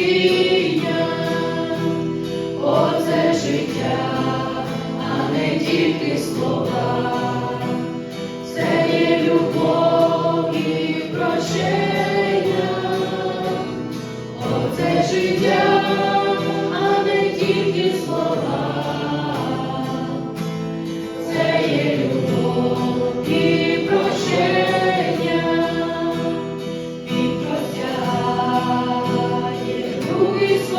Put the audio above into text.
Надія, оце життя, а не тільки слова, це є любов і прощення, оце життя.